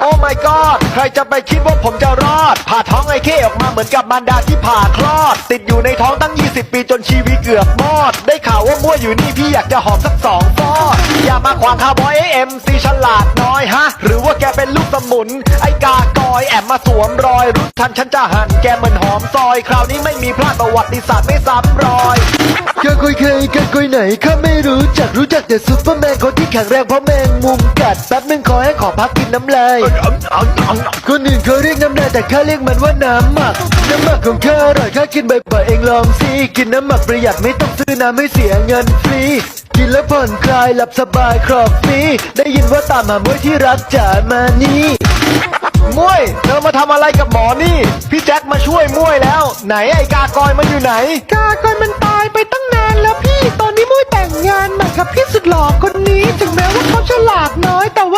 โอ้ my god ใครจะไปคิดว่าผมจะรอด ผ่าท้องไอ้เข้ออกมาเหมือนกับมารดาที่ผ่าคลอด ติดอยู่ในท้องตั้ง 20 ปีจนชีวิตเกือบมอด ได้ข่าวว่ามั่วอยู่นี่พี่อยากจะหอมสักสองฟอด อย่ามาขวางคาบอยเอ็มซีฉลาดน้อยฮะ หรือว่าแกเป็นลูกสมุน ไอ้กากอยแอบมาสวมรอยรู้ทันฉันจะหันแกเหมือนหอมซอย คราวนี้ไม่มีพลาดประวัติศาสตร์ไม่ซ้ำรอย กคุยเคยกันคุยไหนข้าไม่รู้จักรู้จักแต่ซูเปอร์แมนคนที่แข็งแรงเพราะแมงมุมกัดแป๊บนึงขอให้ขอพักกินน้ำลายคนอื่นเขาเรียกน้ำลายแต่ข้าเรียกมันว่าน้ำหมักน้ำหมักของข้าอร่อยข้ากินบ่อยๆเองลองสิกินน้ำหมักประหยัดไม่ต้องซื้อน้ำไม่เสียเงินฟรีกินแล้วผ่อนคลายหลับสบายครอบฟรีได้ยินว่าตามหามวยที่รักจ๋ามานี่มวยเธอมาทำอะไรกับหมอนี่ พี่แจ็คมาช่วยมวยแล้ว ไหนไอ้กากอยมันอยู่ไหน กากอยมันตาย นี้ถึงแม้ว่าเขาฉลาดน้อยแต่ว่า